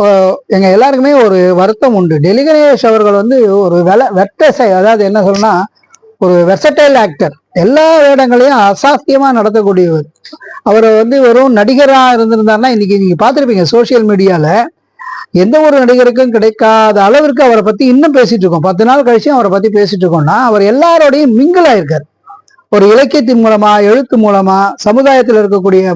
எங்கள் எங்க எல்லாருக்குமே ஒரு வருத்தம் உண்டு. டெல்லி கணேஷ் அவர்கள் வந்து ஒரு வெல வெட்டசை அதாவது என்ன சொல்லணும்னா ஒரு வெர்சடைல் ஆக்டர் எல்லா வேடங்களையும் அசாத்தியமா நடத்தக்கூடியவர். அவர் வந்து வெறும் நடிகரா இருந்திருந்தாருன்னா இன்னைக்கு நீங்க பார்த்துருப்பீங்க சோஷியல் மீடியால எந்த ஒரு நடிகருக்கும் கிடைக்காத அளவிற்கு அவரை பத்தி இன்னும் பேசிட்டு இருக்கோம். பத்து நாள் கழிச்சும் அவரை பத்தி பேசிட்டு இருக்கோம்னா அவர் எல்லாரோடையும் மிங்கிள் ஆயிருக்காரு. ஒரு இலக்கியத்தின் மூலமா எழுத்து மூலமா சமுதாயத்தில் இருக்கக்கூடிய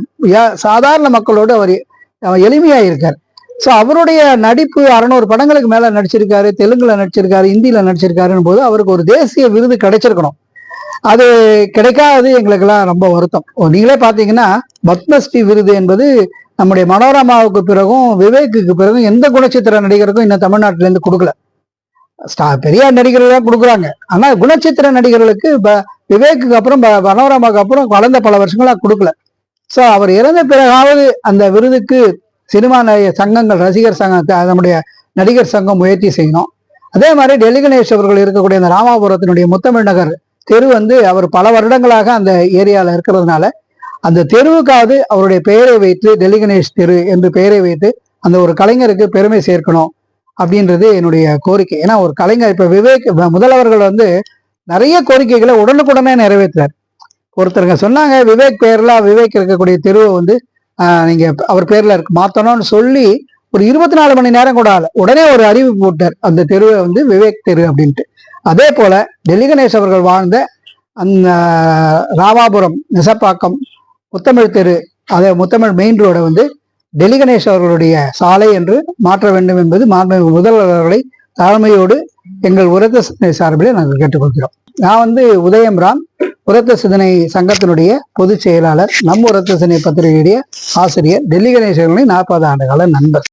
சாதாரண மக்களோடு அவர் அவர் எளிமையா இருக்கார் ஸோ அவருடைய நடிப்பு அறநூறு படங்களுக்கு மேல நடிச்சிருக்காரு தெலுங்குல நடிச்சிருக்காரு ஹிந்தியில நடிச்சிருக்காருன்னு போது அவருக்கு ஒரு தேசிய விருது கிடைச்சிருக்கணும். அது கிடைக்காதது எங்களுக்கெல்லாம் ரொம்ப வருத்தம். ஓ, நீங்களே பார்த்தீங்கன்னா பத்மஸ்ரீ விருது என்பது நம்முடைய மனோரமாவுக்கு பிறகும் விவேக்குக்கு பிறகும் எந்த குணச்சித்திர நடிகருக்கும் இன்னும் தமிழ்நாட்டிலேருந்து கொடுக்கல. ஸ்டா பெரிய நடிகர்கள் தான் கொடுக்குறாங்க. ஆனா குணச்சித்திர நடிகர்களுக்கு ப- விவேக்குக்கு அப்புறம் ப- மனோரமாவுக்கு அப்புறம் வளர்ந்த பல வருஷங்களா கொடுக்கல. ஸோ அவர் இறந்த பிறகாவது அந்த விருதுக்கு சினிமா நடிகை சங்கங்கள் ரசிகர் சங்கத்தை நம்முடைய நடிகர் சங்கம் முயற்சி செய்யணும். அதே மாதிரி டெல்லி கணேஷ் அவர்கள் இருக்கக்கூடிய அந்த ராமாபுரத்தினுடைய முத்தமிழ் நகர் தெரு வந்து அவர் பல வருடங்களாக அந்த ஏரியாவில் இருக்கிறதுனால அந்த தெருவுக்காவது அவருடைய பெயரை வைத்து டெல்லி கணேஷ் தெரு என்று பெயரை வைத்து அந்த ஒரு கலைஞருக்கு பெருமை சேர்க்கணும் அப்படின்றது என்னுடைய கோரிக்கை. ஏன்னா ஒரு கலைஞர் இப்போ விவேக் முதல்வர்கள் வந்து நிறைய கோரிக்கைகளை உடனுக்குடனே நிறைவேற்றுறார். ஒருத்தருங்க சொன்னாங்க விவேக் பெயரில் விவேக் இருக்கக்கூடிய தெருவை வந்து நீங்கள் நீங்க அவர் பேர்ல இருக்கு. மாத்தணும்னு சொல்லி ஒரு இருபத்தி நாலு மணி நேரம் கூட ஆகல. உடனே ஒரு அறிவிப்பு போட்டார். அந்த தெருவை வந்து விவேக் தெரு அப்படின்ட்டு. அதே போல டெல்லி கணேஷ் அவர்கள் வாழ்ந்த அந்த ராமாபுரம் நெசப்பாக்கம் முத்தமிழ் தெரு அதே முத்தமிழ் மெயின் ரோடை வந்து டெல்லி கணேஷ் அவர்களுடைய சாலை என்று மாற்ற வேண்டும் என்பது மாண்பு முதல்வர்களை தலைமையோடு எங்கள் உரத்த சார்பில் நாங்கள் கேட்டுக்கொள்கிறோம். நான் வந்து உதயம் ராம் உரத்த சிந்தனை சங்கத்தினுடைய பொதுச் செயலாளர் நம்ம உரத்த சிந்தனை பத்திரிகையுடைய ஆசிரியர் டெல்லி கணேசர்களின் நாற்பது ஆண்டு கால நண்பர்.